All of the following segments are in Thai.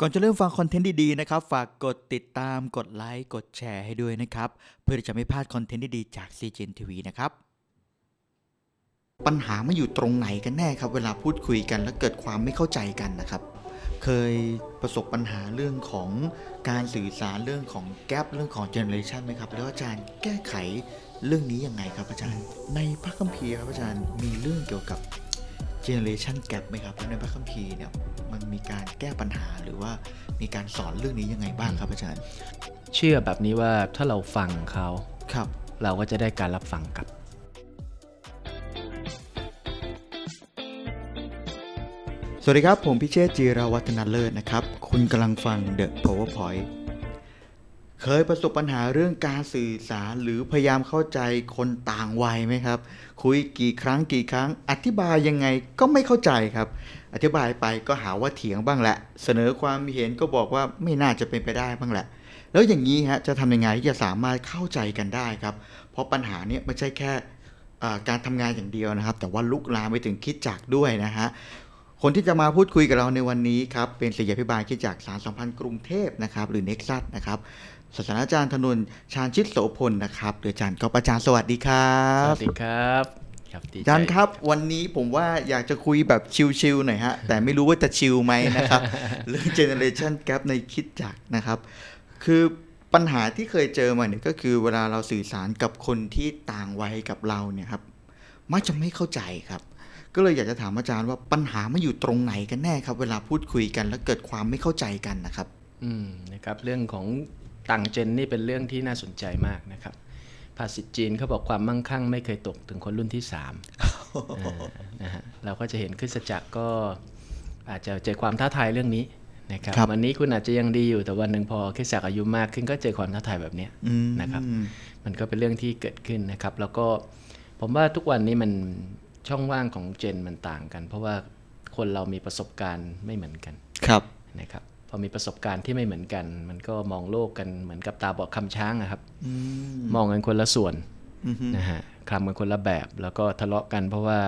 ก่อนจะเริ่มฟังคอนเทนต์ดีๆนะครับ ฝากกดติดตามกดไลค์กดแชร์ให้ด้วยนะครับ เพื่อที่จะไม่พลาดคอนเทนต์ดีๆจาก CGN TV นะครับ ปัญหามาอยู่ตรงไหนกันแน่ครับ เวลาพูดคุยกันแล้วเกิดความไม่เข้าใจกันนะครับ เคยประสบปัญหาเรื่องของการสื่อสารเรื่องของแกลบเรื่องของเจเนอเรชันไหมครับ แล้วอาจารย์แก้ไขเรื่องนี้ยังไงครับอาจารย์ ในพระคัมภีร์ครับอาจารย์มีเรื่องเกี่ยวกับ generation gap ไหมครับเพราะในพระคัมภีร์เนี่ยมันมีการแก้ปัญหาหรือว่ามีการสอนเรื่องนี้ยังไงบ้างครับอาจารย์ เชื่อแบบนี้ว่าถ้าเราฟังเขาครับ เราก็จะได้การรับฟังกลับ สวัสดีครับ ผมพิเชษจีราวัฒนาเลิศนะครับ คุณกำลังฟัง The PowerPoint เคยประสบปัญหาเรื่องการสื่อสารหรือพยายามเข้าใจคนต่างวัยไหมครับ คุยกี่ครั้งกี่ครั้ง อธิบายยังไงก็ไม่เข้าใจครับ อธิบายไปก็หาว่าเถียงบ้างแหละ เสนอความเห็นก็บอกว่าไม่น่าจะเป็นไปได้บ้างแหละ แล้วอย่างนี้ฮะจะทำยังไงที่จะสามารถเข้าใจกันได้ครับ เพราะปัญหาเนี้ยไม่ใช่แค่การทำงานอย่างเดียวนะครับ แต่ว่าลุกลามไปถึงคิดจักด้วยนะฮะคนที่จะมาพูดคุยกับเราในวันนี้ครับเป็นศิษยาภิบาลคิดจากสารสัมพันธ์กรุงเทพนะครับหรือเน็กซัสนะครับ ศาสตราจารย์ธนนชาญชิตโสพลนะครับหรืออาจารย์กอปอาจารย์สวัสดีครัสบวัสดีครับครับดีใจอาจารย์ครับวันนี้ผมว่าอยากจะคุยแบบชิลๆหน่อยฮะแต่ไม่รู้ว่าจะชิลไหมนะครับเรื่อง generation gap ในคิดจักรนะครับ คือปัญหาที่เคยเจอมาเนี่ยก็คือเวลาเราสื่อสารกับคนที่ต่างวัยกับเราเนี่ยครับมักจะไม่เข้าใจครับ ก็เลยอยากจะถามอาจารย์ว่าปัญหามาอยู่ตรงไหนกันแน่ครับ เวลาพูดคุยกันแล้วเกิดความไม่เข้าใจกันนะครับ อืมนะครับเรื่องของ ต่างเจนนี่เป็นเรื่องที่น่าสนใจมากนะครับ ภาษิตจีนเขาบอกความมั่งคั่งไม่เคยตกถึงคนรุ่นที่สามอ่านะฮะเราก็จะเห็นคริสตจักรก็อาจจะเจอความท้าทายเรื่องนี้นะครับครับวันนี้คุณอาจจะยังดีอยู่แต่วันหนึ่งพอคริสตจักรอายุมากขึ้นก็เจอความท้าทายแบบเนี้ยอืมนะครับ มันก็เป็นเรื่องที่เกิดขึ้นนะครับ แล้วก็ผมว่าทุกวันนี้มันช่องว่างของเจนมันต่างกัน เพราะว่าคนเรามีประสบการณ์ไม่เหมือนกันครับนะครับ พอมีประสบการณ์ที่ไม่เหมือนกัน มันก็มองโลกกันเหมือนกับตาบอดคำช้างอะครับอืมมองกันคนละส่วนอือฮึนะฮะคำกันคนละแบบ แล้วก็ทะเลาะกันเพราะว่า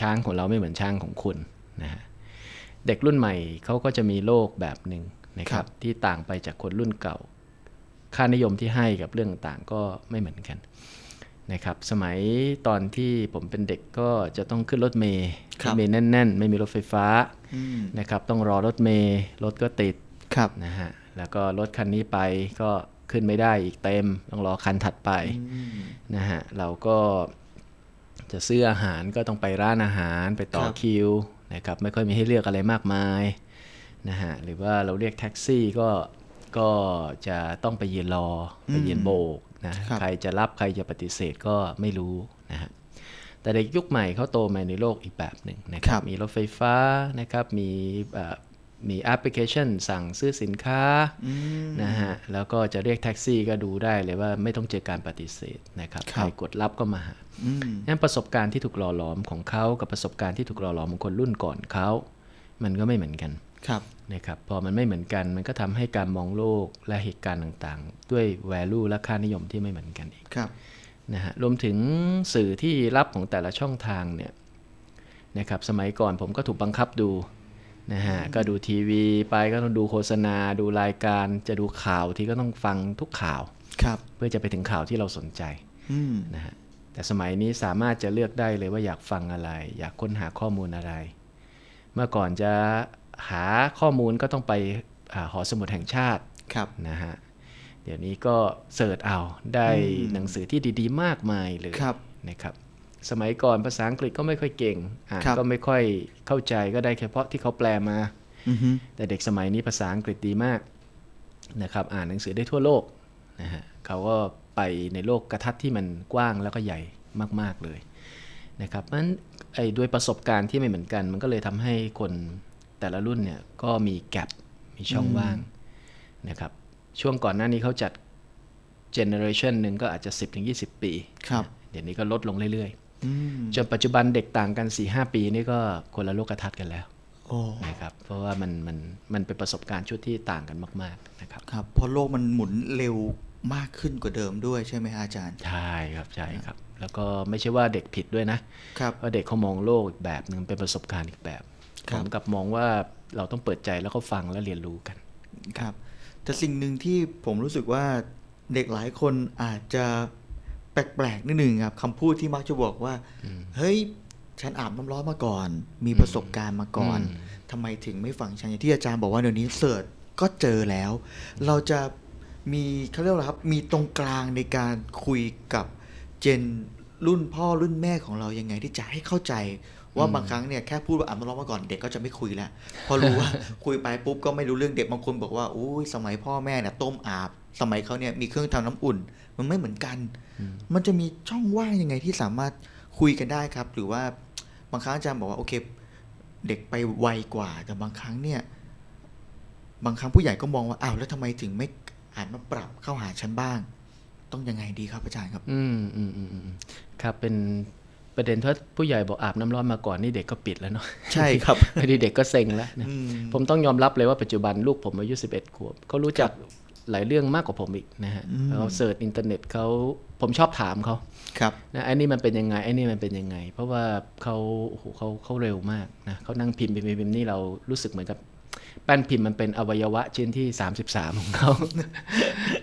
ช้างของเราไม่เหมือนช้างของคุณนะฮะเด็กรุ่นใหม่เขาก็จะมีโลกแบบหนึ่งนะครับ ที่ต่างไปจากคนรุ่นเก่า ค่านิยมที่ให้กับเรื่องต่างๆก็ไม่เหมือนกัน นะครับสมัยตอนที่ผมเป็นเด็กก็จะต้องขึ้นรถเมย์ครับถเมย์แน่น ๆ ไม่มีรถไฟฟ้าอืมนะครับต้องรอรถเมย์รถก็ติดครับนะฮะแล้วก็รถคันนี้ไปก็ขึ้นไม่ได้อีกเต็ม ต้องรอคันถัดไปนะฮะเราก็จะซื้ออาหารก็ต้องไปร้านอาหารไปต่อครับคิวนะครับไม่ค่อยมีให้เลือกอะไรมากมายนะฮะหรือว่าเราเรียกแท็กซี่ก็ก็จะต้องไปยืนรอไปยืนโบก นะครับใครจะรับใครจะปฏิเสธก็ไม่รู้นะฮะแต่เด็กยุคใหม่เขาโตมาในโลกอีกแบบหนึ่งนะคครัรับบมีรถไฟฟ้านะครับมีเอ่อมีแอปพลิเคชันสั่งซื้อสินค้าอืมนะฮะแล้วก็จะเรียกแท็กซี่ก็ดูได้เลยว่าไม่ต้องเจอการปฏิเสธนะครับครับใครกดรับก็มาหาอืมงั้นประสบการณ์ที่ถูกหล่อหลอมของเขากับประสบการณ์ที่ถูกหล่อหลอมของคนรุ่นก่อนเขา มันก็ไม่เหมือนกันครับ นะครับพอมันไม่เหมือนกัน มันก็ทำให้การมองโลกและเหตุการณ์ต่างๆ ด้วย value และค่านิยมที่ไม่เหมือนกันอีกครับนะฮะรวมถึงสื่อที่รับของแต่ละช่องทางเนี่ยนะครับสมัยก่อนผมก็ถูกบังคับดูนะฮะก็ดูทีวีไปก็ต้องดูโฆษณา ดูรายการจะดูข่าวที่ก็ต้องฟังทุกข่าวครับเพื่อจะไปถึงข่าวที่เราสนใจอืมนะฮะแต่สมัยนี้สามารถจะเลือกได้เลยว่าอยากฟังอะไร อยากค้นหาข้อมูลอะไร เมื่อก่อนจะ หาข้อมูลก็ต้องไปอาหอสมุดแห่งชาติครับนะฮะเดี๋ยวนี้ก็เสิร์ชเอาได้หนังสือที่ดี ๆ มากมายเลยครับนะครับ สมัยก่อนภาษาอังกฤษก็ไม่ค่อยเก่งอ่านครับก็ไม่ค่อยเข้าใจก็ได้เฉพาะที่เขาแปลมาอือฮึแต่เด็กสมัยนี้ภาษาอังกฤษดีมากนะครับ อ่านหนังสือได้ทั่วโลกนะฮะเขาก็ไปในโลกกระทัดที่มันกว้างแล้วก็ใหญ่มาก ๆเลยนะครับเพราะฉะนั้นไอ้ด้วยประสบการณ์ที่ไม่เหมือนกัน มันก็เลยทำให้คน แต่ละรุ่นเนี่ยก็มีแกลบมีช่องว่างนะครับ ช่วงก่อนหน้านี้เขาจัดเจเนอเรชันหนึ่งก็อาจจะ 10-20 ปีครับเดี๋ยวนี้ก็ลดลงเรื่อยอืมๆจนปัจจุบันเด็กต่างกัน 4-5 ปีนี่ก็คนละโลกทัศน์กันแล้วโอ้นะครับเพราะว่ามันมันมันเป็นประสบการณ์ชุดที่ต่างกันมาก ๆนะครับครับเพราะโลกมันหมุนเร็วมากขึ้นกว่าเดิมด้วยใช่ไหมฮะอาจารย์ ใช่ครับใช่ครับ แล้วก็ไม่ใช่ว่าเด็กผิดด้วยนะครับเพราะเด็กเขามองโลกอีกแบบหนึ่งเป็นประสบการณ์อีกแบบครั ผบมกลับมองว่าเราต้องเปิดใจแล้วก็ฟังและเรียนรู้กันครับ แต่สิ่งหนึ่งที่ผมรู้สึกว่าเด็กหลายคนอาจจะแปลกๆนิดหนึ่งครับคำพูดที่มักจะบอกว่า เฮ้ยฉันอาบน้ำร้อนมาก่อน มีประสบการณ์มาก่อนทำไมถึงไม่ฟังฉันอย่างที่อาจารย์บอกว่าเดี๋ยวนี้เสิร์ชก็เจอแล้ว เราจะมีเขาเรียกว่าอะไรครับมีตรงกลางในการคุยกับเจน รุ่นพ่อรุ่นแม่ของเรายังไงที่จะให้เข้าใจว่าบางครั้งเนี่ยแค่พูดว่าอาบน้ำร้อนมาก่อนเด็กก็จะไม่คุยแล้วพอรู้ว่าคุยไปปุ๊บก็ไม่รู้เรื่องเด็กบางคนบอกว่าอุ้ยสมัยพ่อแม่เนี่ยต้มอาบ สมัยเขาเนี่ยมีเครื่องทำน้ำอุ่น มันไม่เหมือนกัน มันจะมีช่องว่างยังไงที่สามารถคุยกันได้ครับ หรือว่าบางครั้งอาจารย์บอกว่าโอเค เด็กไปไวกว่า แต่บางครั้งเนี่ย บางครั้งผู้ใหญ่ก็มองว่าอ้าวแล้วทำไมถึงไม่อ่านมาปรับเข้าหาฉันบ้าง ต้องยังไงดีครับอาจารย์ครับ อืมอืมอืมอืมครับเป็นประเด็นเพราะผู้ใหญ่บอกอาบน้ำร้อนมาก่อนนี่เด็กก็ปิดแล้วเนาะใช่ครับพอดีเด็กก็เซ็งแล้วนะอืมผมต้องยอมรับเลยว่าปัจจุบันลูกผมอายุ11ขวบเขารู้จักหลายเรื่องมากกว่าผมอีกนะฮะอืมเขาเสิร์ชอินเทอร์เน็ตเขาผมชอบถามเขาครับนะไอ้นี่มันเป็นยังไงไอ้นี่มันเป็นยังไง เพราะว่าเขาโอ้โหเขาเขาเร็วมากนะเขานั่งพิมพ์พิมพ์พิมพ์พิมพ์นี่เรารู้สึกเหมือนกับ แป้นพิมพ์มันเป็นอวัยวะชิ้นที่ 33 ของเขา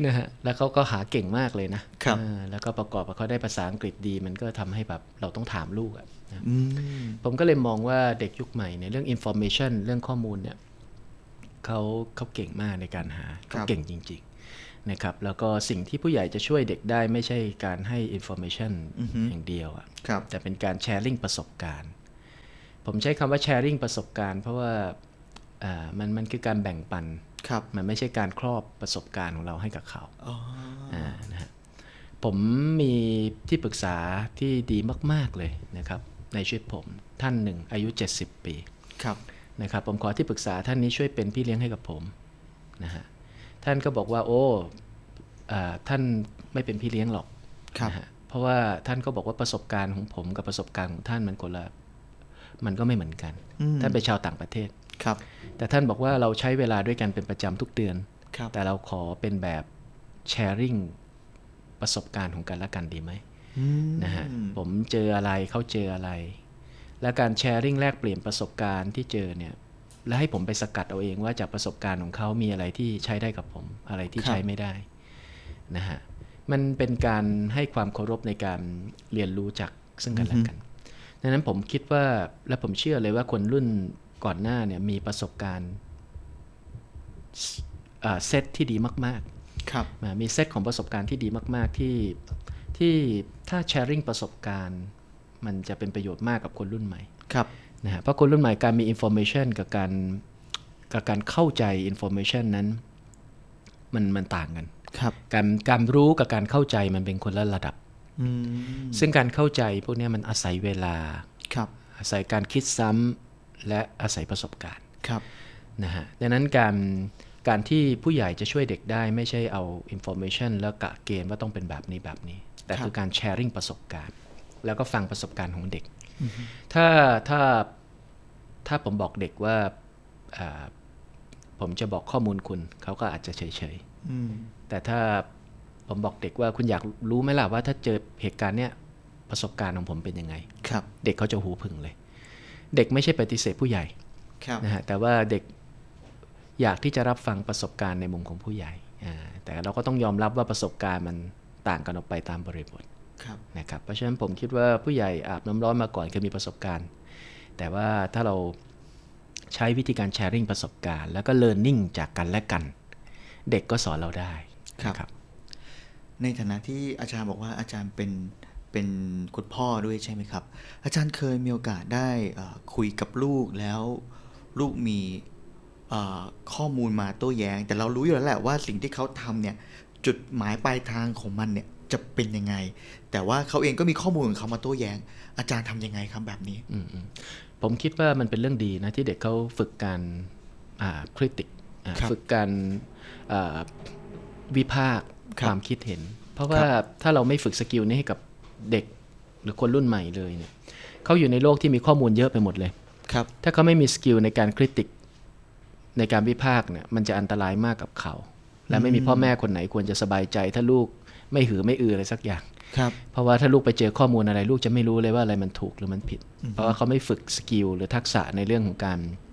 นะฮะแล้วเขาก็หาเก่งมากเลยนะครับอ่าแล้วก็ประกอบกับเขาได้ภาษาอังกฤษดี มันก็ทำให้แบบเราต้องถามลูกอะนะอืมผมก็เลยมองว่าเด็กยุคใหม่ในยเรื่อง information เรื่องข้อมูลเนี่ยเขาเขาเก่งมากในการหาเขาเก่งจริงๆนะครับแล้วก็สิ่งที่ผู้ใหญ่จะช่วยเด็กได้ไม่ใช่การให้ information อย่างเดียวอะครับแต่เป็นการแชร์ลิงประสบการณ์ ผมใช้คำว่าแชร์ลิงประสบการณ์เพราะว่าอ่า มันมันคือการแบ่งปันครับมันไม่ใช่การครอบประสบการณ์ของเราให้กับเขาอ๋ออ่านะฮะผมมีที่ปรึกษาที่ดีมาก ๆเลยนะครับ ในชีวิตผมท่านหนึ่งอายุ 70 ปีครับนะครับ ผมขอที่ปรึกษาท่านนี้ช่วยเป็นพี่เลี้ยงให้กับผมนะฮะท่านก็บอกว่าโอ้อ่าท่านไม่เป็นพี่เลี้ยงหรอกครับนะฮะเพราะว่าท่านก็บอกว่าประสบการณ์ของผมกับประสบการณ์ของท่านมันคนละมันก็ไม่เหมือนกันอืมท่านเป็นชาวต่างประเทศ ครับ แต่ท่านบอกว่าเราใช้เวลาด้วยกันเป็นประจำทุกเดือนครับแต่เราขอเป็นแบบแชร์ i ิ g ประสบการณ์ของกันและกันดีไหมอืมนะฮะผมเจออะไรเขาเจออะไร และการแชร์ i ิ g แลกเปลี่ยนประสบการณ์ที่เจอเนี่ยและให้ผมไปสกัดเอาเองว่าจากประสบการณ์ของเขามีอะไรที่ใช้ได้กับผม อะไรที่ใช้ไม่ได้นะฮะมันเป็นการให้ความเคารพในการเรียนรู้จากซึ่งกันและกันดังนั้นผมคิดว่าและผมเชื่อเลยว่าคนรุ่น ก่อนหน้าเนี่ยมีประสบการณ์อ่าเซตที่ดีมากๆครับอ่ามีเซตของประสบการณ์ที่ดีมาก ๆ ที่ที่ถ้าแชร์ i ิ g ประสบการณ์ มันจะเป็นประโยชน์มากกับคนรุ่นใหม่ครับนะฮะเพราะคนรุ่นใหม่การมี information กับการกับการเข้าใจ information นั้น มันมันต่างกันครับการการรู้กับการเข้าใจมันเป็นคนละระดับอืมซึ่งการเข้าใจพวกเนี้ยมันอาศัยเวลาครับอาศัยการคิดซ้ำ และอาศัยประสบการณ์ครับนะฮะดังนั้นการการที่ผู้ใหญ่จะช่วยเด็กได้ไม่ใช่เอา information แล้วกะเกณฑ์ว่าต้องเป็นแบบนี้แบบนี้ แต่ครับคือการ sharing ประสบการณ์ แล้วก็ฟังประสบการณ์ของเด็ก ถ้าถ้าถ้าผมบอกเด็กว่าอ่าผมจะบอกข้อมูลคุณเขาก็อาจจะเฉยอืมๆแต่ถ้าผมบอกเด็กว่าคุณอยากรู้ไหมล่ะว่าถ้าเจอเหตุการณ์เนี้ยประสบการณ์ของผมเป็นยังไงครับ เด็กเขาจะหูผึ่งเลย เด็กไม่ใช่ปฏิเสธผู้ใหญ่ครับนะฮะแต่ว่าเด็กอยากที่จะรับฟังประสบการณ์ในมุมของผู้ใหญ่อ่าแต่เราก็ต้องยอมรับว่าประสบการณ์มันต่างกันออกไปตามบริบทครับนะครับ เพราะฉะนั้นผมคิดว่าผู้ใหญ่อาบน้ำร้อนมาก่อนเคยมีประสบการณ์ แต่ว่าถ้าเราใช้วิธีการแชร์ i ิ g ประสบการณ์ แล้วก็ learning จากกันและกัน เด็กก็สอนเราได้ครับนะในฐานะที่อาจารย์บอกว่าอาจารย์เป็น เป็นคุณพ่อด้วยใช่ไหมครับ อาจารย์เคยมีโอกาสได้เอ่อคุยกับลูกแล้วลูกมีเอ่อข้อมูลมาโต้แย้ง แต่เรารู้อยู่แล้วแหละว่าสิ่งที่เขาทำเนี่ยจุดหมายปลายทางของมันเนี่ยจะเป็นยังไง แต่ว่าเขาเองก็มีข้อมูลของเขามาโต้แย้ง อาจารย์ทำยังไงครับแบบนี้อืมอืมผมคิดว่ามันเป็นเรื่องดีนะที่เด็กเขาฝึกการคริติกครับฝึกการอ่าวิพากษ์ครับความคิดเห็น เพราะว่าถ้าเราไม่ฝึกสกิลนี้ให้กับ เด็กหรือคนรุ่นใหม่เลยเนี่ยเขาอยู่ในโลกที่มีข้อมูลเยอะไปหมดเลยครับถ้าเขาไม่มีสกิลในการคริติกในการวิพากษ์เนี่ยมันจะอันตรายมากกับเขา และไม่มีพ่อแม่คนไหนควรจะสบายใจ ถ้าลูกไม่หือไม่อืออะไรสักอย่างครับเพราะว่าถ้าลูกไปเจอข้อมูลอะไรลูกจะไม่รู้เลยว่าอะไรมันถูกหรือมันผิด เพราะว่าเขาไม่ฝึกสกิลหรือทักษะในเรื่องของการโโ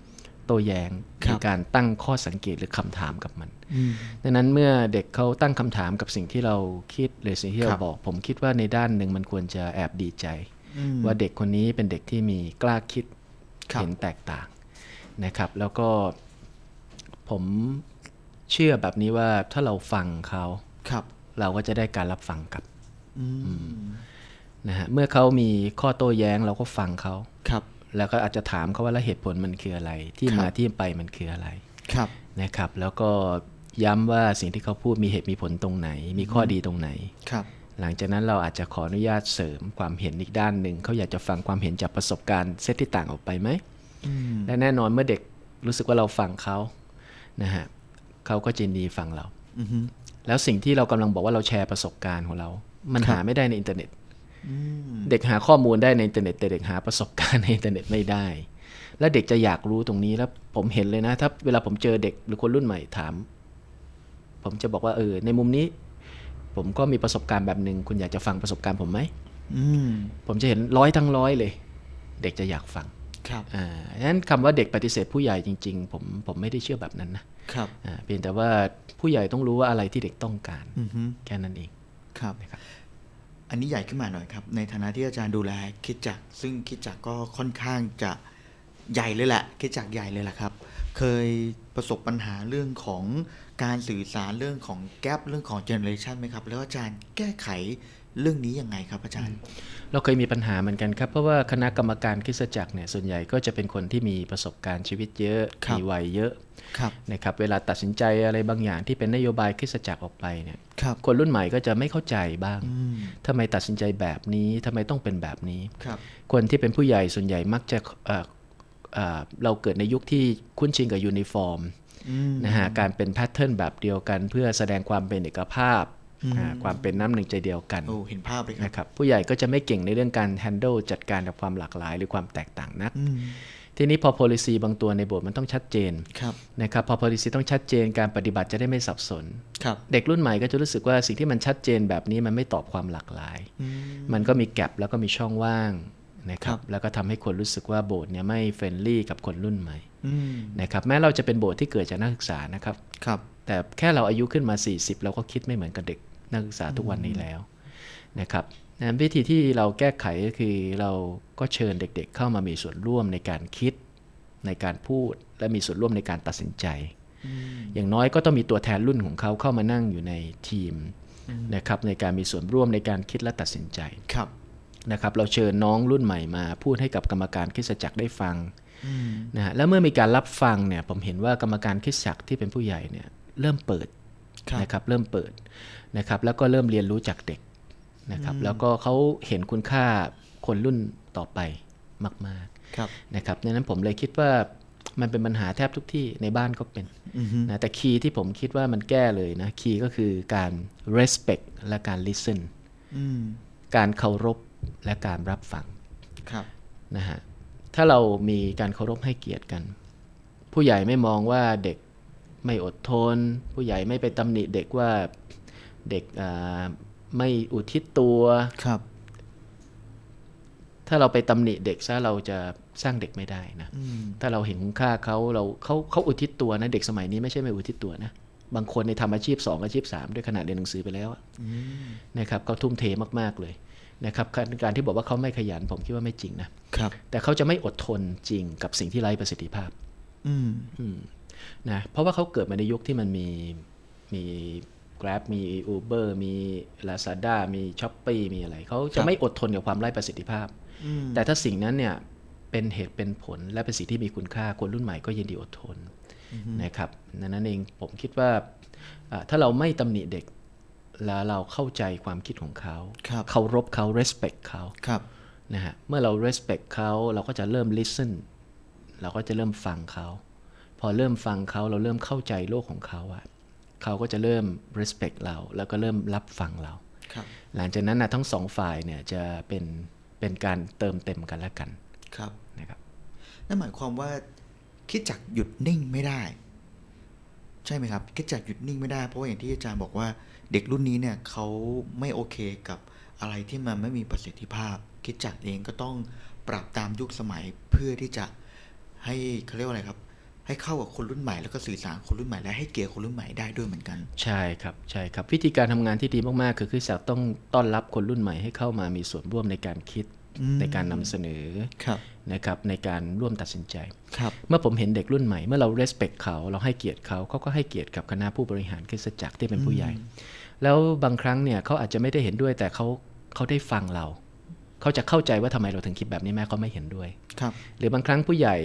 ต้แยง้งครับมีการตั้งข้อสังเกตหรือคำถามกับมันอืมดังนั้นเมื่อเด็กเขาตั้งคำถามกับสิ่งที่เราคิดหรือสิ่งที่คเรารับบอก ผมคิดว่าในด้านหนึ่งมันควรจะแอบดีใจอืมว่าเด็กคนนี้เป็นเด็กที่มีกล้าคิดครับเห็นแตกต่างนะครับ แล้วก็ผมเชื่อแบบนี้ว่าถ้าเราฟังเขาครับ เราก็จะได้การรับฟังกลับอืมนะฮะเมื่อเขามีข้อโต้แย้งเราก็ฟังเขาครับ แล้วก็อาจจะถามเขาว่าแล้วเหตุผลมันคืออะไร ที่ครับมาที่ไปมันคืออะไรครับนะครับ แล้วก็ย้ำว่าสิ่งที่เขาพูดมีเหตุมีผลตรงไหน มีข้อดีตรงไหนครับ หลังจากนั้นเราอาจจะขออนุญาตเสริมความเห็นอีกด้านหนึ่งเขาอยากจะฟังความเห็นจากประสบการณ์เซตที่ต่างออกไปไหมอืมและแน่นอนเมื่อเด็กรู้สึกว่าเราฟังเขานะฮะเขาก็จะยินดีฟังเราอือฮึแล้วสิ่งที่เรากำลังบอกว่าเราแชร์ประสบการณ์ของเรา มันครับหาไม่ได้ในอินเทอร์เน็ตอืม เด็กหาข้อมูลได้ในอินเทอร์เน็ตแต่เด็กหาประสบการณ์ในอินเทอร์เน็ตไม่ได้ แล้วเด็กจะอยากรู้ตรงนี้แล้วผมเห็นเลยนะ ถ้าเวลาผมเจอเด็กหรือคนรุ่นใหม่ถาม ผมจะบอกว่าเออ ในมุมนี้ ผมก็มีประสบการณ์แบบหนึ่งคุณอยากจะฟังประสบการณ์ผมไหมอืมผมจะเห็นร้อยทั้งร้อยเลย เด็กจะอยากฟังครับอ่าฉะนั้นคำว่าเด็กปฏิเสธผู้ใหญ่จริง ๆ ผมผมไม่ได้เชื่อแบบนั้นนะครับอ่าเพียงแต่ว่าผู้ใหญ่ต้องรู้ว่าอะไรที่เด็กต้องการอือฮึแค่นั้นเองครับนะครับ อันนี้ใหญ่ขึ้นมาหน่อยครับ ในฐานะที่อาจารย์ดูแลคิดจักรซึ่งคิดจักรก็ค่อนข้างจะใหญ่เลยแหละคิดจักรใหญ่เลยแหละครับ เคยประสบปัญหาเรื่องของการสื่อสารเรื่องของแกลบเรื่องของเจเนอเรชันไหมครับ แล้วอาจารย์แก้ไขเรื่องนี้ยังไงครับอาจารย์ เราเคยมีปัญหาเหมือนกันครับ เพราะว่าคณะกรรมการคริสตจักรเนี่ยส่วนใหญ่ก็จะเป็นคนที่มีประสบการณ์ชีวิตเยอะครับมีวัยเยอะครับนะครับเวลาตัดสินใจอะไรบางอย่างที่เป็นนโยบายคริสตจักรออกไปเนี่ยครับคนรุ่นใหม่ก็จะไม่เข้าใจบ้างอืมทำไมตัดสินใจแบบนี้ทำไมต้องเป็นแบบนี้ครับคนที่เป็นผู้ใหญ่ส่วนใหญ่มักจะเอ่อเอ่อเราเกิดในยุคที่คุ้นชินกับยูนิฟอร์มอืมนะฮะการเป็นแพทเทิร์นแบบเดียวกัน เพื่อแสดงความเป็นเอกภาพอืมอ่า ความเป็นน้ำหนึ่งใจเดียวกันโอ้เห็นภาพเลยครับนะครับผู้ใหญ่ก็จะไม่เก่งในเรื่องการ handle จัดการกับความหลากหลาย หรือความแตกต่างนักอืมทีนี้พอ policy บางตัวในโบสถ์มันต้องชัดเจนครับนะครับพอ policy ต้องชัดเจนการปฏิบัติจะได้ไม่สับสนครับเด็กรุ่นใหม่ก็จะรู้สึกว่าสิ่งที่มันชัดเจนแบบนี้มันไม่ตอบความหลากหลายอืมมันก็มีแกลบแล้วก็มีช่องว่างนะครัครับบแล้วก็ทำให้คนรู้สึกว่าโบสถ์เนี่ยไม่เฟรนลี่กับคนรุ่นใหม่อืมนะครับแม้เราจะเป็นโบสถ์ที่เกิดจากนักศึกษานะครับครับ แต่แค่เราอายุขึ้นมา 40 เราก็คิดไม่เหมือนกับเด็ก นักศึกษาทุกวันนี้แล้วนะครับนั้นวิธีที่เราแก้ไขก็คือเราก็เชิญเด็กๆ เข้ามามีส่วนร่วมในการคิดในการพูดและมีส่วนร่วมในการตัดสินใจ อย่างน้อยก็ต้องมีตัวแทนรุ่นของเขาเข้ามานั่งอยู่ในทีมนะครับในการมีส่วนร่วมในการคิดและตัดสินใจครับนะครับเราเชิญน้องรุ่นใหม่มาพูดให้กับกรรมการคริสตจักรได้ฟังอืมนะฮะแล้วเมื่อมีการรับฟังเนี่ยผมเห็นว่ากรรมการคริสตจักรที่เป็นผู้ใหญ่เนี่ยเริ่มเปิดครับนะครับเริ่มเปิด นะครับแล้วก็เริ่มเรียนรู้จากเด็กนะครับแล้วก็เขาเห็นคุณค่าคนรุ่นต่อไปมากครับๆนะครับดังนั้นผมเลยคิดว่ามันเป็นปัญหาแทบทุกที่ในบ้านก็เป็นอือฮึนะแต่คีย์ที่ผมคิดว่ามันแก้เลยนะคีย์ก็คือการ respect และการ listen อืมการเคารพและการรับฟังครับนะฮะถ้าเรามีการเคารพให้เกียรติกัน ผู้ใหญ่ไม่มองว่าเด็กไม่อดทน ผู้ใหญ่ไม่ไปตำหนิเด็กว่า เด็กอ่าไม่อุทิศตัวครับ ถ้าเราไปตำหนิเด็กซะเราจะสร้างเด็กไม่ได้นะอืมถ้าเราเห็นคุณค่าเขาเราเขาเขาอุทิศตัวนะ เด็กสมัยนี้ไม่ใช่ไม่อุทิศตัวนะบางคนในทำอาชีพ2อาชีพ3ด้วยขนาดเรียนหนังสือไปแล้วอะอืมนะครับเขาทุ่มเทมากๆเลยนะครับการการที่บอกว่าเขาไม่ขยันผมคิดว่าไม่จริงนะครับแต่เขาจะไม่อดทนจริงกับสิ่งที่ไร้ประสิทธิภาพ อืมอืมนะเพราะว่าเขาเกิดมาในยุคที่มันมีมี Grab มี Uber มี Lazada มี s h อ p e e มีอะไร เขาครัจะบไม่อดทนกับความไร้ประสิทธิภาพอืมแต่ถ้าสิ่งนั้นเนี่ยเป็นเหตุเป็นผลและเป็นสิ่งที่มีคุณค่าคนรุ่นใหม่ก็ยินดีอดทนนะครับดังนั้นเองผมคิดว่าอ่าถ้าเราไม่ตำหนิเด็กแล้วเราเข้าใจความคิดของเขาครับเคารพเขา respect เขาครับนะฮะเมื่อเรา respect เขาเราก็จะเริ่ม listen เราก็จะเริ่มฟังเขา พอเริ่มฟังเขาเราเริ่มเข้าใจโลกของเขาอะ เขาก็จะเริ่ม respect เรา แล้วก็เริ่มรับฟังเราครับหลังจากนั้นนะทั้งสองฝ่ายเนี่ยจะเป็นเป็นการเติมเต็มกันและกันครับนะครับนั่นหมายความว่าคิดจักหยุดนิ่งไม่ได้ ใช่ไหมครับ คิดจักหยุดนิ่งไม่ได้ เพราะว่าอย่างที่อาจารย์บอกว่าเด็กรุ่นนี้เนี่ยเขาไม่โอเคกับอะไรที่มันไม่มีประสิทธิภาพ คิดจักเองก็ต้องปรับตามยุคสมัยเพื่อที่จะให้เขาเรียกว่าอะไรครับ ให้เข้ากับคนรุ่นใหม่แล้วก็สื่อสารคนรุ่นใหม่และให้เกียรติคนรุ่นใหม่ได้ด้วยเหมือนกัน ใช่ครับใช่ครับวิธีการทำงานที่ดีมากๆ คือคริสจักรต้องต้อนรับคนรุ่นใหม่ให้เข้ามามีส่วนร่วมในการคิดอืมในการนำเสนอครับนะครับในการร่วมตัดสินใจครับเมื่อผมเห็นเด็กรุ่นใหม่เมื่อเรา respect เขาเราให้เกียรติเขาเขาก็ให้เกียรติกับคณะผู้บริหารคริสตจักรที่เป็นผู้ใหญ่ แล้วบางครั้งเนี่ยเขาอาจจะไม่ได้เห็นด้วยแต่เขาเขาได้ฟังเรา เขาจะเข้าใจว่าทำไมเราถึงคิดแบบนี้แม้เขาไม่เห็นด้วยครับหรือบางครั้งผู้ใหญ่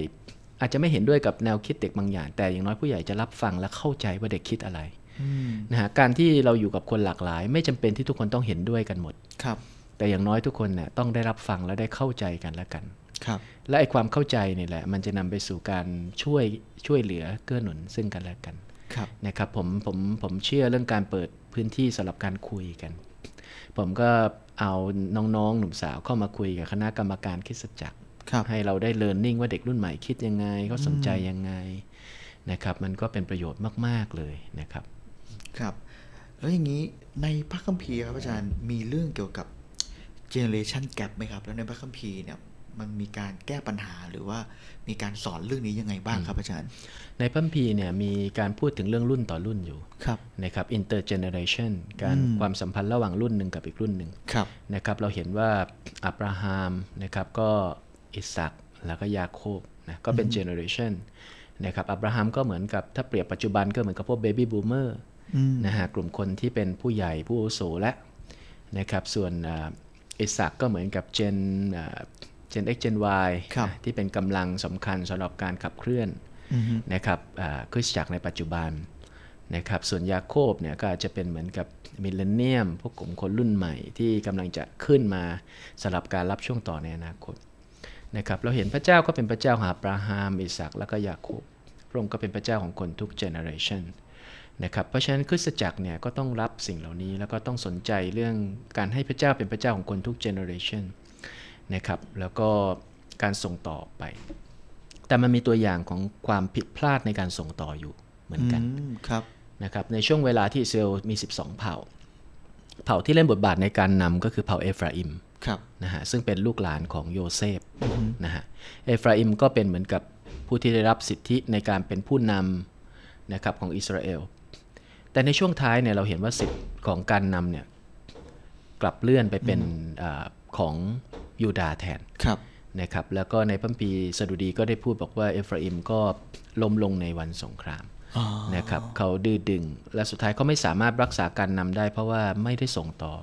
อาจจะไม่เห็นด้วยกับแนวคิดเด็กบางอย่าง แต่อย่างน้อยผู้ใหญ่จะรับฟังและเข้าใจว่าเด็กคิดอะไรอืมนะฮะการที่เราอยู่กับคนหลากหลาย ไม่จำเป็นที่ทุกคนต้องเห็นด้วยกันหมดครับ แต่อย่างน้อยทุกคนเนี่ยต้องได้รับฟังและได้เข้าใจกันและกันครับ และไอ้ความเข้าใจนี่แหละ มันจะนำไปสู่การช่วยช่วยเหลือเกื้อหนุนซึ่งกันและกันครับนะครับผมผมผมเชื่อเรื่องการเปิดพื้นที่สำหรับการคุยกัน ผมก็เอาน้องๆ หนุ่มสาวเข้ามาคุยกับคณะกรรมการคริดสตจักรครับ ให้เราได้เรียนรู้ว่าเด็กรุ่นใหม่คิดยังไงเขาสนใจยังไงนะครับ มันก็เป็นประโยชน์มาก ๆเลยนะครับ ครับ แล้วอย่างนี้ในพระคัมภีร์ครับอาจารย์มีเรื่องเกี่ยวกับ generation gap ไหมครับ แล้วในพระคัมภีร์เนี่ยมันมีการแก้ปัญหาหรือว่ามีการสอนเรื่องนี้ยังไงบ้างครับอาจารย์ ในพัมพีร์เนี่ยมีการพูดถึงเรื่องรุ่นต่อรุ่นอยู่ครับนะครับ intergeneration การอืมความสัมพันธ์ระหว่างรุ่นหนึ่งกับอีกรุ่นหนึ่งครับนะครับเราเห็นว่าอับราฮัมนะครับก็ อิสอักแล้วก็ยาโคบนะก็เป็นเจเนอเรชันนะครับอับราฮัมก็เหมือนกับถ้าเปรียบปัจจุบันก็เหมือนกับพวกเบบี้บูมเมอร์อืมนะฮะกลุ่มคนที่เป็นผู้ใหญ่ผู้อาวุโสและนะครับส่วนอ่าอิสอักก็เหมือนกับเจนเจน X เจน Y ครับนะที่เป็นกำลังสำคัญสำหรับการขับเคลื่อนอือฮึนะครับอ่าคริสตจักรในปัจจุบันนะครับส่วนยาโคบเนี่ยก็อาจจะเป็นเหมือนกับมิเลเนียม พวกกลุ่มคนรุ่นใหม่ที่กำลังจะขึ้นมาสำหรับการรับช่วงต่อในอนาคต นะครับเราเห็นพระเจ้าก็เป็นพระเจ้าของอับราฮัมอิสอักแล้วก็ยาโคบพระองค์ก็เป็นพระเจ้าของคนทุกเจเนอเรชันนะครับเพราะฉะนั้นคริสตจักรเนี่ยก็ต้องรับสิ่งเหล่านี้แล้วก็ต้องสนใจเรื่องการให้พระเจ้าเป็นพระเจ้าของคนทุกเจเนอเรชันนะครับแล้วก็การส่งต่อไป แต่มันมีตัวอย่างของความผิดพลาดในการส่งต่ออยู่เหมือนกันอืมครับนะครับในช่วงเวลาที่อิสราเอลมี 12 เผ่า เผ่าที่เล่นบทบาทในการนำก็คือเผ่าเอฟราอิมครับ นะฮะซึ่งเป็นลูกหลานของโยเซฟนะฮะเอฟราอิมก็เป็นเหมือนกับผู้ที่ได้รับสิทธิในการเป็นผู้นำนะครับของอิสราเอล แต่ในช่วงท้ายเนี่ยเราเห็นว่าสิทธิ์ของการนำเนี่ยกลับเลื่อนไปเป็นอาของยูดาห์แทนครับนะครับ แล้วก็ในพระคัมภีร์สดุดีก็ได้พูดบอกว่าเอฟราอิมก็ล้มลงในวันสงครามอ๋อนะครับเขาดื้อดึง และสุดท้ายเขาไม่สามารถรักษาการนำได้ เพราะว่าไม่ได้ส่งต่อ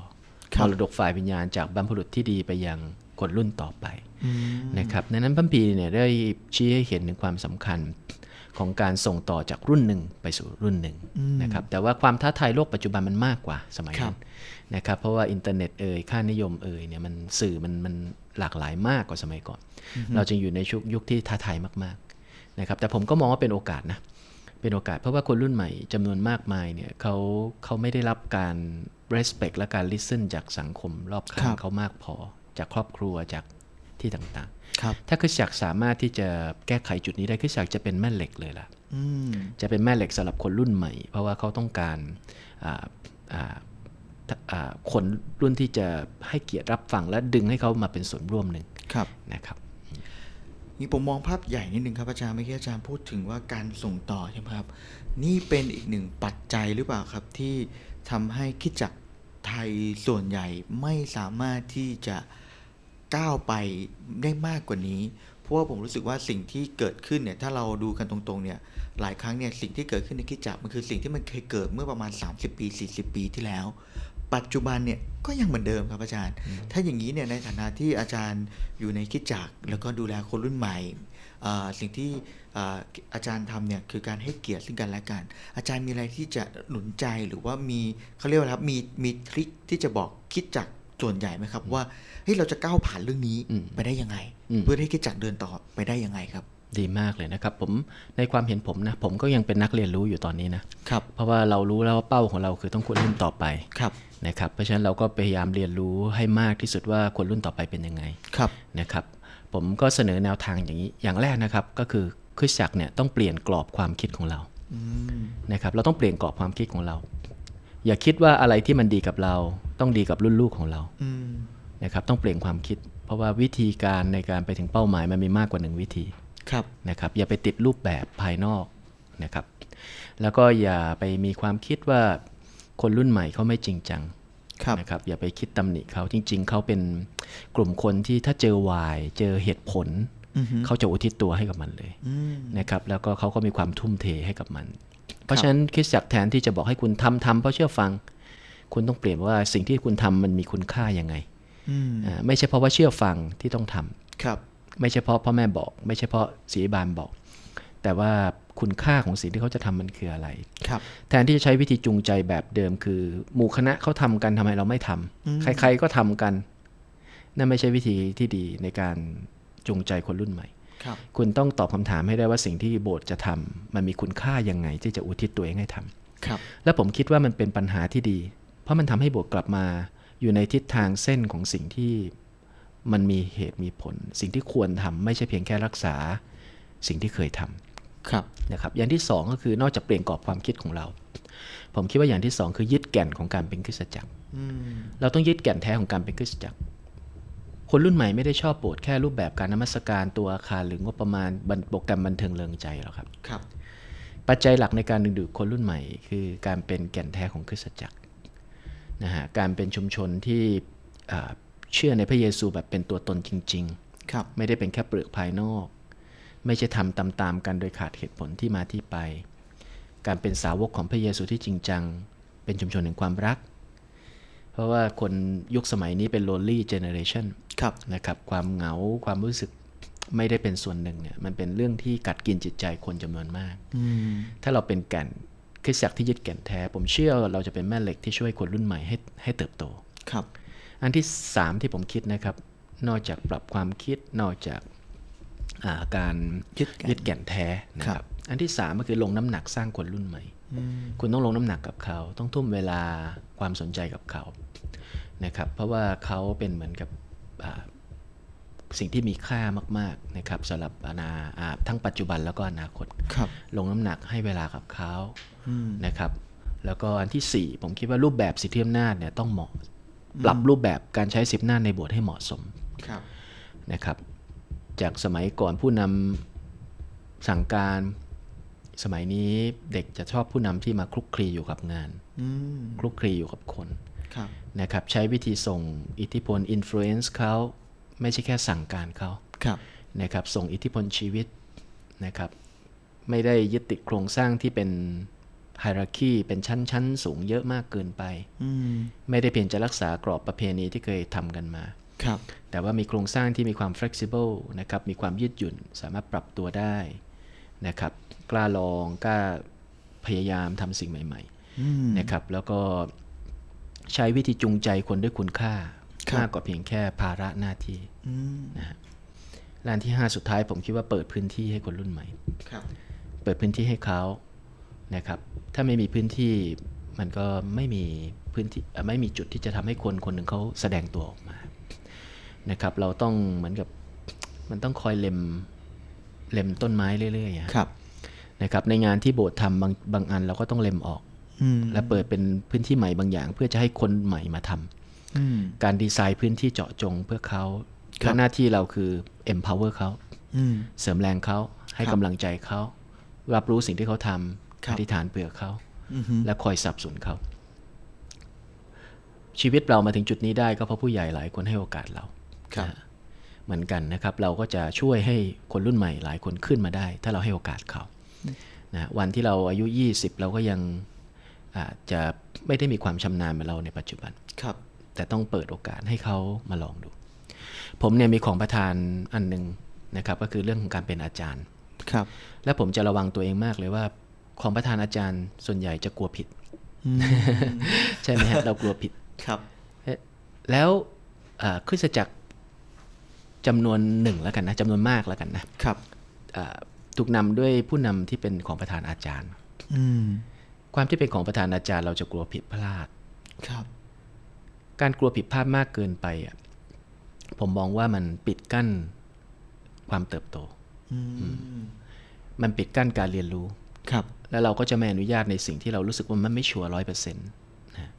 มรดกฝ่ายวิญญาณจากบรรพบุรุษที่ดีไปยังคนรุ่นต่อไปอืมนะครับดังนั้นพระคัมภีร์เนี่ยได้ชี้ให้เห็นถึงความสำคัญของการส่งต่อจากรุ่นหนึ่งไปสู่รุ่นหนึ่งนะครับแต่ว่าความท้าทายโลกปัจจุบันมันมากกว่าสมัยนั้นนะครับเพราะว่าอินเทอร์เน็ตเอ่ยค่านิยมเอ่ยเนี่ยมันสื่อมันมันหลากหลายมากกว่าสมัยก่อน เราจึงอยู่ในชุกยุคที่ท้าทายมากๆนะครับแต่ผมก็มองว่าเป็นโอกาสนะเป็นโอกาสเพราะว่าคนรุ่นใหม่จำนวนมากมายเนี่ยเขาเขาไม่ได้รับการ respect และการ listen จากสังคมรอบข้างเขามากพอ จากครอบครัวจากที่ต่างๆครับถ้าคริสตจักรสามารถที่จะแก้ไขจุดนี้ได้คริสตจักรจะเป็นแม่เหล็กเลยล่ะอืมจะเป็นแม่เหล็กสำหรับคนรุ่นใหม่ เพราะว่าเขาต้องการอ่าอ่าอ่าคนรุ่นที่จะให้เกียรติรับฟังและดึงให้เขามาเป็นส่วนร่วมหนึ่งครับนะครับนี่ผมมองภาพใหญ่นิดนึงครับอาจารย์เมื่อกี้อาจารย์พูดถึงว่าการส่งต่อใช่ไหมครับ นี่เป็นอีกหนึ่งปัจจัยหรือเปล่าครับที่ทำให้คริดจักรไทยส่วนใหญ่ไม่สามารถที่จะก้าวไปได้มากกว่านี้ เพราะว่าผมรู้สึกว่าสิ่งที่เกิดขึ้นเนี่ยถ้าเราดูกันตรงๆเนี่ยหลายครั้งเนี่ยสิ่งที่เกิดขึ้นในคริดจักรมันคือสิ่งที่มันเคยเกิดเมื่อประมาณ 30 ปี 40 ปีที่แล้ว ปัจจุบันเนี่ยก็ยังเหมือนเดิมครับอาจารย์ ถ้าอย่างนี้เนี่ยในฐานะที่อาจารย์อยู่ในคริดจักรแล้วก็ดูแลคนรุ่นใหม่เอ่อ สิ่งที่เอ่ออาจารย์ทำเนี่ยคือการให้เกียรติซึ่งกันและกัน อาจารย์มีอะไรที่จะหนุนใจหรือว่ามีเขาเรียกว่าอะไรครับมีมีทริคที่จะบอกคริดจักรส่วนใหญ่ไหมครับว่าเฮ้ยเราจะก้าวผ่านเรื่องนี้อืมไปได้ยังไงอืมเพื่อให้คริดจักรเดินต่อไปได้ยังไงครับดีมากเลยนะครับผมในความเห็นผมนะผมก็ยังเป็นนักเรียนรู้อยู่ตอนนี้นะครับเพราะว่าเรารู้แล้วว่าเป้าของเราคือต้องคนรุ่นต่อไปครับนะครับเพราะฉะนั้นเราก็พยายามเรียนรู้ให้มากที่สุดว่าคนรุ่นต่อไปเป็นยังไงครับนะครับ ผมก็เสนอแนวทางอย่างนี้ อย่างแรกนะครับก็คือคริสตจักรเนี่ยต้องเปลี่ยนกรอบความคิดของเราอืมนะครับ เราต้องเปลี่ยนกรอบความคิดของเรา อย่าคิดว่าอะไรที่มันดีกับเรา ต้องดีกับรุ่นลูกของเราอืมนะครับต้องเปลี่ยนความคิด เพราะว่าวิธีการในการไปถึงเป้าหมายมันมีมากกว่าหนึ่งวิธีครับนะครับ อย่าไปติดรูปแบบภายนอกนะครับ แล้วก็อย่าไปมีความคิดว่าคนรุ่นใหม่เขาไม่จริงจังครับ นะครับอย่าไปคิดตำหนิเขาจริง ๆ เขาเป็นกลุ่มคนที่ถ้าเจอวายเจอเหตุผลอือฮึเขาจะอุทิศตัวให้กับมันเลยอืมนะครับแล้วก็เขาก็มีความทุ่มเทให้กับมัน เพราะฉะนั้นคริดจักรแทนที่จะบอกให้คุณทำทำเพราะเชื่อฟัง คุณต้องเปลี่ยนว่าสิ่งที่คุณทำมันมีคุณค่ายังไงอืมอ่าไม่ใช่เพราะว่าเชื่อฟังที่ต้องทำครับ ไม่ใช่เพราะพ่อแม่บอก ไม่ใช่เพราะศรีบาลบอก แต่ว่า คุณค่าของสิ่งที่เขาจะทำมันคืออะไรครับ แทนที่จะใช้วิธีจูงใจแบบเดิมคือ หมู่คณะเขาทำกันทำไมเราไม่ทำใคร ๆก็ทำกัน นั่นไม่ใช่วิธีที่ดีในการจูงใจคนรุ่นใหม่ครับคุณต้องตอบคำถามให้ได้ว่าสิ่งที่โบสถ์จะทำมันมีคุณค่ายังไงที่จะอุทิศตัวเองให้ทำครับ และผมคิดว่ามันเป็นปัญหาที่ดี เพราะมันทำให้โบสถ์กลับมา อยู่ในทิศทางเส้นของสิ่งที่มันมีเหตุมีผล สิ่งที่ควรทำไม่ใช่เพียงแค่รักษา สิ่งที่เคยทำครับ นะครับอย่างที่สองก็คือนอกจากเปลี่ยนกรอบความคิดของเรา ผมคิดว่าอย่างที่สองคือยึดแก่นของการเป็นคริสตจักรอืมเราต้องยึดแก่นแท้ของการเป็นคริสตจักร คนรุ่นใหม่ไม่ได้ชอบโบสถ์แค่รูปแบบการนมัสการตัวอาคารหรืองบประมาณบันโปรแกรมบันเทิงเริงใจหรอกครับครับ ปัจจัยหลักในการดึงดูดคนรุ่นใหม่ คือการเป็นแก่นแท้ของคริสตจักรนะฮะการเป็นชุมชนที่อ่าเชื่อในพระเยซูแบบเป็นตัวตนจริง ๆ ครับ ไม่ได้เป็นแค่เปลือกภายนอก ไม่ใช่ทำตามๆกันโดยขาดเหตุผลที่มาที่ไป การเป็นสาวกของพระเยซูที่จริงจัง เป็นชุมชนแห่งความรัก เพราะว่าคนยุคสมัยนี้เป็น lonely generation ครับนะครับ ความเหงาความรู้สึกไม่ได้เป็นส่วนหนึ่งเนี่ยมันเป็นเรื่องที่กัดกินจิตใจคนจำนวนมากอืมถ้าเราเป็นแก่นคริสตจักรที่ยึดแก่นแท้ ผมเชื่อว่าเราจะเป็นแม่เหล็กที่ช่วยคนรุ่นใหม่ให้ให้เติบโตครับ อันที่สามที่ผมคิดนะครับ นอกจากปรับความคิดนอกจากอ่า การยึดแก่นยึดแก่นแท้นะคครัรับบอันที่สามก็คือลงน้ำหนักสร้างคนรุ่นใหม่อืมคุณต้องลงน้ำหนักกับเขา ต้องทุ่มเวลาความสนใจกับเขานะครับเพราะว่าเขาเป็นเหมือนกับอ่าสิ่งที่มีค่ามากๆนะครับสำหรับอนาอ่าทั้งปัจจุบันแล้วก็อนาคตครับลงน้ำหนักให้เวลากับเขาอืมนะครับ แล้วก็อันที่สี่ผมคิดว่ารูปแบบสิทธิอำนาจเนี่ยต้องเหมาะปรับรูปแบบการใช้สิทธิอำนาจในโบสถ์ให้เหมาะสมครับนะครับ จากสมัยก่อนผู้นำสั่งการสมัยนี้เด็กจะชอบผู้นำที่มาคลุกคลีอยู่กับงานอืมคลุกคลีอยู่กับคนครับนะครับใช้วิธีส่งอิทธิพล influence เขาไม่ใช่แค่สั่งการเขาครับนะครับส่งอิทธิพลชีวิตนะครับไม่ได้ยึดติดโครงสร้างที่เป็นไฮรักีเป็นชั้นๆสูงเยอะมากเกินไปอืมไม่ได้เพียงจะรักษากรอบประเพณีที่เคยทำกันมาครับ แต่ว่ามีโครงสร้างที่มีความ flexible นะครับ มีความยืดหยุ่น สามารถปรับตัวได้นะครับ กล้าลอง กล้าพยายามทำสิ่งใหม่อืมๆนะครับ แล้วก็ใช้วิธีจูงใจคนด้วยคุณค่าครับมากกว่าเพียงแค่ภาระหน้าที่อืมนะฮะและอันที่ 5 สุดท้ายผมคิดว่าเปิดพื้นที่ให้คนรุ่นใหม่ครับเปิดพื้นที่ให้เขานะครับ ถ้าไม่มีพื้นที่มันก็ไม่มีพื้นที่เอ่อไม่มีจุดที่จะทำให้คนคนหนึ่งเขาแสดงตัวออกมา นะครับ เราต้องเหมือนกับมันต้องคอยเล็มเล็มต้นไม้เรื่อยๆอะครับนะครับ ในงานที่โบสถ์ทำบางบางอันเราก็ต้องเล็มออกอืมและเปิดเป็นพื้นที่ใหม่บางอย่าง เพื่อจะให้คนใหม่มาทำอืมการดีไซน์พื้นที่เจาะจงเพื่อเขาครับและหน้าที่เราคือ empower เขาอืมเสริมแรงเขาให้ครับกำลังใจเขารับรู้สิ่งที่เขาทครัำบอธิษฐานเผื่อเขาอือฮึและคอยสนับสนุนเขาชีวิตเรามาถึงจุดนี้ได้ก็เพราะผู้ใหญ่หลายคนให้โอกาสเราครับนะฮะ เหมือนกันนะครับ เราก็จะช่วยให้คนรุ่นใหม่หลายคนขึ้นมาได้ ถ้าเราให้โอกาสเขานะวันที่เราอายุ 20 เราก็ยังอาจจะไม่ได้มีความชำนาญเหมือนเราในปัจจุบันครับ แต่ต้องเปิดโอกาสให้เขามาลองดู ผมเนี่ยมีของประทานอันหนึ่งนะครับ ก็คือเรื่องของการเป็นอาจารย์ครับ และผมจะระวังตัวเองมากเลยว่า ของประธานอาจารย์ส่วนใหญ่จะกลัวผิดอืมใช่ไหมฮะเรากลัวผิดครับเอ๊ะแล้วอ่าคริสตจักร จำนวนหนึ่งแล้วกันนะจำนวนมากแล้วกันนะครับอ่าถูกนำด้วยผู้นำที่เป็นของประธานอาจารย์อืมความที่เป็นของประธานอาจารย์ เราจะกลัวผิดพลาดครับ การกลัวผิดพลาดมากเกินไปอะผมมองว่ามันปิดกั้นความเติบโตอืมมันปิดกั้นการเรียนรู้ครับ แล้วเราก็จะไม่อนุญาตในสิ่งที่เรารู้สึกว่ามันไม่ชัวร้อยเปอร์เซ็นต์นะ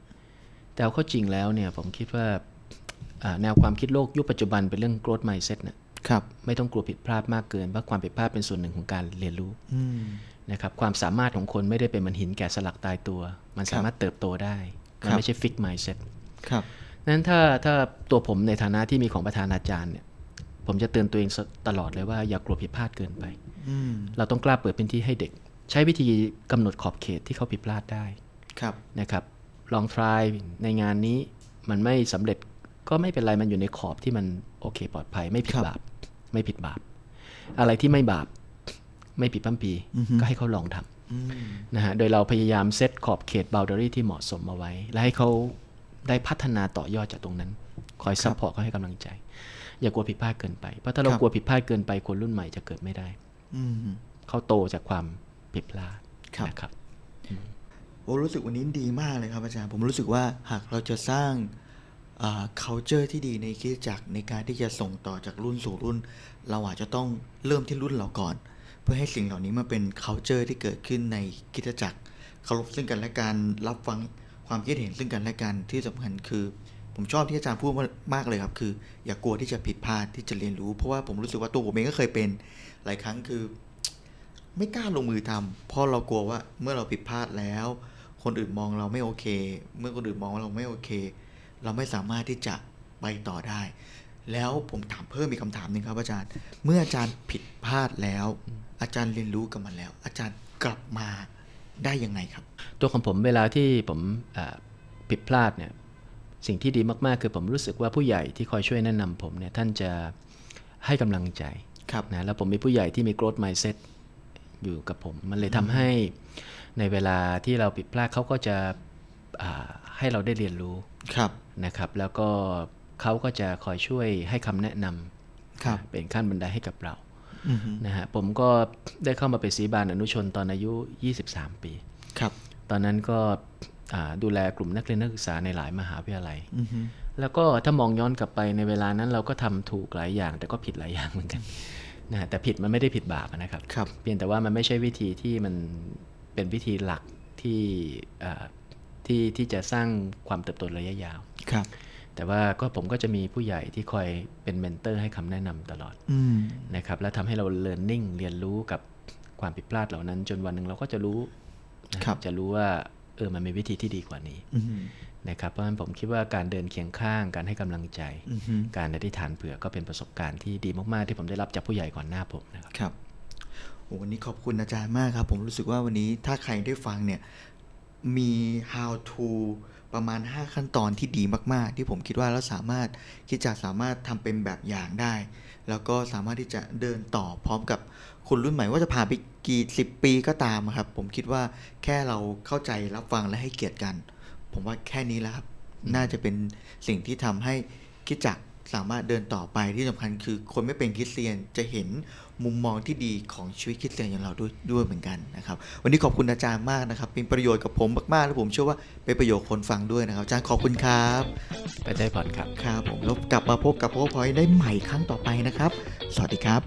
แต่เอาเข้าจริงแล้วเนี่ย ผมคิดว่าอ่า แนวความคิดโลกยุคปัจจุบันเป็นเรื่อง growth mindset นะครับไม่ต้องกลัวผิดพลาดมากเกินเพราะความผิดพลาดเป็นส่วนหนึ่งของการเรียนรู้อืมนะครับความสามารถของคนไม่ได้เป็นเหมือนหินแกะสลักตายตัว มันสามารถเติบโตได้มันครับไม่ใช่ฟิกไมซ์เซ็ตครับนั้นถ้าถ้าตัวผมในฐานะที่มีของประธานาจารย์เนี่ยผมจะเตือนตัวเองตลอดเลยว่าอย่ากลัวผิดพลาดเกินไปอืมเราต้องกล้าเปิดพื้นที่ให้เด็ก ใช้วิธีกำหนดขอบเขตที่เขาผิดพลาดได้ครับนะครับ ลองทรายในงานนี้มันไม่สำเร็จ ก็ไม่เป็นไรมันอยู่ในขอบที่มันโอเคปลอดภัย ไม่ผิดครับบาป ไม่ผิดบาป อะไรที่ไม่บาป ไม่ผิดปั้มปีอือฮึก็ให้เขาลองทำอืมนะฮะโดยเราพยายามเซตขอบเขต boundary ที่เหมาะสมมาไว้ และให้เขาได้พัฒนาต่อยอดจากตรงนั้น คอยซัพพอร์ตเขาให้กำลังใจ อย่ากลัวผิดพลาดเกินไป เพราะถ้าเราครับกลัวผิดพลาดเกินไปคนรุ่นใหม่จะเกิดไม่ได้อืมเขาโตจากความผิดพลาดครับนะครับโอ้รู้สึกวันนี้ดีมากเลยครับอาจารย์ ผมรู้สึกว่าหากเราจะสร้างอ่า culture ที่ดีในคริสตจักในการที่จะส่งต่อจากรุ่นสู่รุ่น เราอาจจะต้องเริ่มที่รุ่นเราก่อน เพื่อให้สิ่งเหล่านี้มาเป็น culture ที่เกิดขึ้นในคริสตจักรเคารพซึ่งกันและกันรับฟังความคิดเห็นซึ่งกันและกันที่สำคัญคือ ผมชอบที่อาจารย์พูดมากเลยครับ คือ อย่ากลัวที่จะผิดพลาดที่จะเรียนรู้ เพราะว่าผมรู้สึกว่าตัวผมเองก็เคยเป็นหลายครั้งคือ ไม่กล้าลงมือทำเพราะเรากลัวว่าเมื่อเราผิดพลาดแล้ว คนอื่นมองเราไม่โอเค เมื่อคนอื่นมองว่าเราไม่โอเค เราไม่สามารถที่จะไปต่อได้ แล้วผมถามเพิ่มอีกคำถามหนึ่งครับ อาจารย์ เมื่ออาจารย์ผิดพลาดแล้ว อาจารย์เรียนรู้กับมันแล้ว อาจารย์กลับมาได้ยังไงครับ ตัวของผมเวลาที่ผมอ่าผิดพลาดเนี่ยสิ่งที่ดีมากๆ คือผมรู้สึกว่าผู้ใหญ่ที่คอยช่วยแนะนำผมเนี่ยท่านจะให้กำลังใจครับนะแล้วผมมีผู้ใหญ่ที่มี growth mindset อยู่กับผม มันเลยทำให้ในเวลาที่เราผิดพลาดเขาก็จะอ่า ให้เราได้เรียนรู้ครับนะครับ แล้วก็เขาก็จะคอยช่วยให้คำแนะนำครับนะเป็นขั้นบันไดให้กับเราอือฮึนะฮะผมก็ได้เข้ามาเป็นสีบานอนุชนตอนอายุ 23 ปีครับ ตอนนั้นก็อ่าดูแลกลุ่มนักเรียนนักศึกษาในหลายมหาวิทยาลัยอือฮึแล้วก็ถ้ามองย้อนกลับไปในเวลานั้นเราก็ทำถูกหลายอย่าง แต่ก็ผิดหลายอย่างเหมือนกันนะฮะแต่ผิดมันไม่ได้ผิดบาปอะนะครับครับเพียงแต่ว่ามันไม่ใช่วิธีที่มันเป็นวิธีหลักที่อ่า ที่ที่จะสร้างความเติบโตระยะยาวครับแต่ว่าก็ผมก็จะมีผู้ใหญ่ที่คอยเป็นเมนเตอร์ให้คำแนะนำตลอดอืมนะครับและทำให้เรา learning เรียนรู้กับความผิดพลาดเหล่านั้น จนวันหนึ่งเราก็จะรู้นะครับจะรู้ว่าเออมันมีวิธีที่ดีกว่านี้อืมนะครับเพราะฉะนั้นผมคิดว่าการเดินเคียงข้างการให้กำลังใจอือฮึการอธิษฐานเผื่อก็เป็นประสบการณ์ที่ดีมาก ๆ ที่ผมได้รับจากผู้ใหญ่ก่อนหน้าผมนะครับครับโอ้วันนี้ขอบคุณอาจารย์มากครับ ผมรู้สึกว่าวันนี้ถ้าใครได้ฟังเนี่ย มี how to ประมาณ 5 ขั้นตอนที่ดีมาก ๆ ที่ผมคิดว่าแล้วสามารถที่จะสามารถทำเป็นแบบอย่างได้ แล้วก็สามารถที่จะเดินต่อพร้อมกับคนรุ่นใหม่ว่าจะผ่านไปกี่สิบปีก็ตามครับ ผมคิดว่าแค่เราเข้าใจรับฟังและให้เกียรติกัน ผมว่าแค่นี้แล้วครับ น่าจะเป็นสิ่งที่ทำให้คิดจักร สามารถเดินต่อไปที่สำคัญคือคนไม่เป็นคริสเตียนจะเห็นมุมมองที่ดีของชีวิตคริสเตียนอย่างเราด้วยด้วยเหมือนกันนะครับ วันนี้ขอบคุณอาจารย์มากนะครับ เป็นประโยชน์กับผมมากๆ และผมเชื่อว่าเป็นประโยชน์คนฟังด้วยนะครับอาจารย์ขอบคุณครับไปใจผ่อนครับครับผมแล้วกลับมาพบกับ PowerPoint ได้ใหม่ครั้งต่อไปนะครับ สวัสดีครับ